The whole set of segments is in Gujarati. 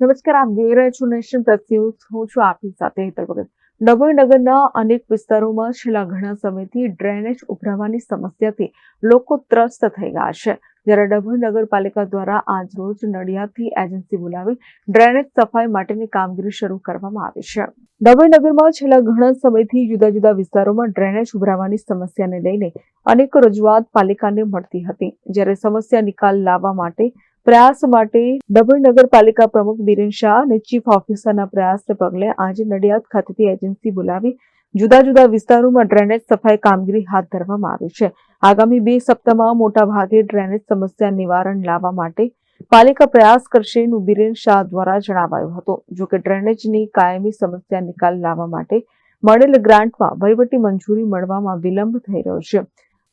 નમસ્કાર, આપ જોઈ રહ્યા છો નેશન પ્લસ ન્યૂઝ. હું છું આપની સાથે હેતર ભગત. ડભોઈ નગરના અનેક વિસ્તારોમાં છેલ્લા ઘણા સમયથી ડ્રેનેજ ઉભરાવાની સમસ્યાથી લોકો ત્રસ્ત થઈ ગયા છે. જ્યારે ડભોઈ નગરપાલિકા દ્વારા આજરોજ નડિયાદથી એજન્સી બોલાવી ડ્રેનેજ સફાઈ માટેની કામગીરી શરૂ કરવામાં આવી છે. ડભોઈ નગરમાં છેલ્લા ઘણા સમયથી જુદા જુદા વિસ્તારોમાં ડ્રેનેજ ઉભરાવાની સમસ્યાને લઈને અનેક રજૂઆત પાલિકાને મળતી હતી. જ્યારે સમસ્યા નિકાલ લાવવા માટે પ્રયાસ માટે ડભોઈ નગરપાલિકા પ્રમુખ બિરેન શાહ અને ચીફ ઓફિસરના પ્રયાસને પગલે આજે નડિયાદ ખાતેથી એજન્સી બોલાવી જુદા જુદા વિસ્તારોમાં ડ્રેનેજ સફાઈ કામગીરી હાથ ધરવામાં આવી છે. આગામી બે સપ્તાહમાં મોટા ભાગે ડ્રેનેજ સમસ્યા નિવારણ લાવવા માટે પાલિકા પ્રયાસ કરશેનું બિરેન શાહ દ્વારા જણાવાયું હતું. જોકે ડ્રેનેજની કાયમી સમસ્યા નિકાલ લાવવા માટે મળેલ ગ્રાન્ટમાં વહીવટી મંજૂરી મળવામાં વિલંબ થઈ રહ્યો છે.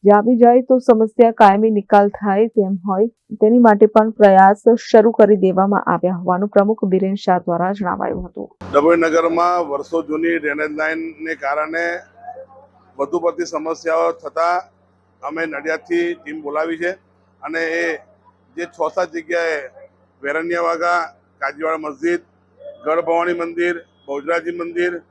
જે આવી જાય તો સમસ્યા કાયમી નિકાલ થાય તેમ હોય. તેની માટે પણ પ્રયાસ શરૂ કરી દેવામાં આવ્યા હોવાનું પ્રમુખ બિરેન શાહ દ્વારા જણાવાયું હતું. ડભોઈ નગરમાં વર્ષો જૂની ડ્રેનેજ લાઇનને કારણે વધુ પડતી સમસ્યાઓ થતાં અમે નડિયાદથી ટીમ બોલાવી છે અને એ જે છ સાત જગ્યાએ વેરણ્યા વાઘા કાજીવાડા મસ્જિદ ગઢ ભવાની મંદિર, બહુજરાજી મંદિર,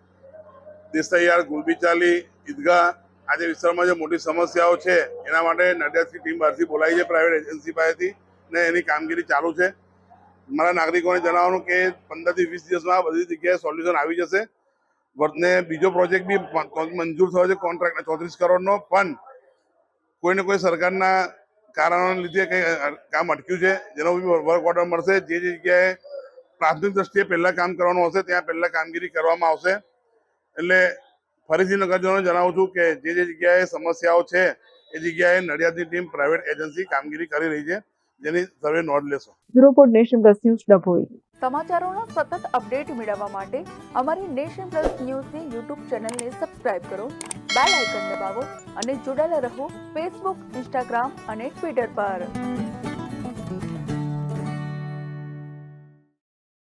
દેસાઈયાર ગુલબીચાલી ઈદગાહ આ જે વિસ્તારમાં જે મોટી સમસ્યાઓ છે, એના માટે નડિયાદની ટીમ બહારથી બોલાવી છે પ્રાઇવેટ એજન્સી પાસેથી ને એની કામગીરી ચાલુ છે. મારા નાગરિકોને જણાવવાનું કે પંદરથી વીસ દિવસમાં બધી જગ્યાએ સોલ્યુશન આવી જશે. વર્તને બીજો પ્રોજેક્ટ બી મંજૂર થયો છે કોન્ટ્રાક્ટ ચોત્રીસ કરોડનો, પણ કોઈને કોઈ સરકારના કારણોને લીધે કંઈ કામ અટક્યું છે. જેનો બી વર્ક ઓર્ડર મળશે જે જગ્યાએ પ્રાથમિક દ્રષ્ટિએ પહેલાં કામ કરવાનું હશે, ત્યાં પહેલાં કામગીરી કરવામાં આવશે. એટલે ફરીથી નગરજનોને જણાવું છું કે જે જે જગ્યાએ સમસ્યાઓ છે એ જગ્યાએ નડિયાદની ટીમ પ્રાઇવેટ એજન્સી કામગીરી કરી રહી છે. જેની સર્વે નોંધ લેશો. Bureau report Nation Plus News Dabhoi. સમાચારોનો સતત અપડેટ મેળવવા માટે અમારી નેશન પ્લસ ન્યૂઝની યુટ્યુબ ચેનલને સબસ્ક્રાઇબ કરો બેલ આઇકન દબાવો અને જોડાયેલા રહો ફેસબુક ઇન્સ્ટાગ્રામ અને ટ્વિટર પર.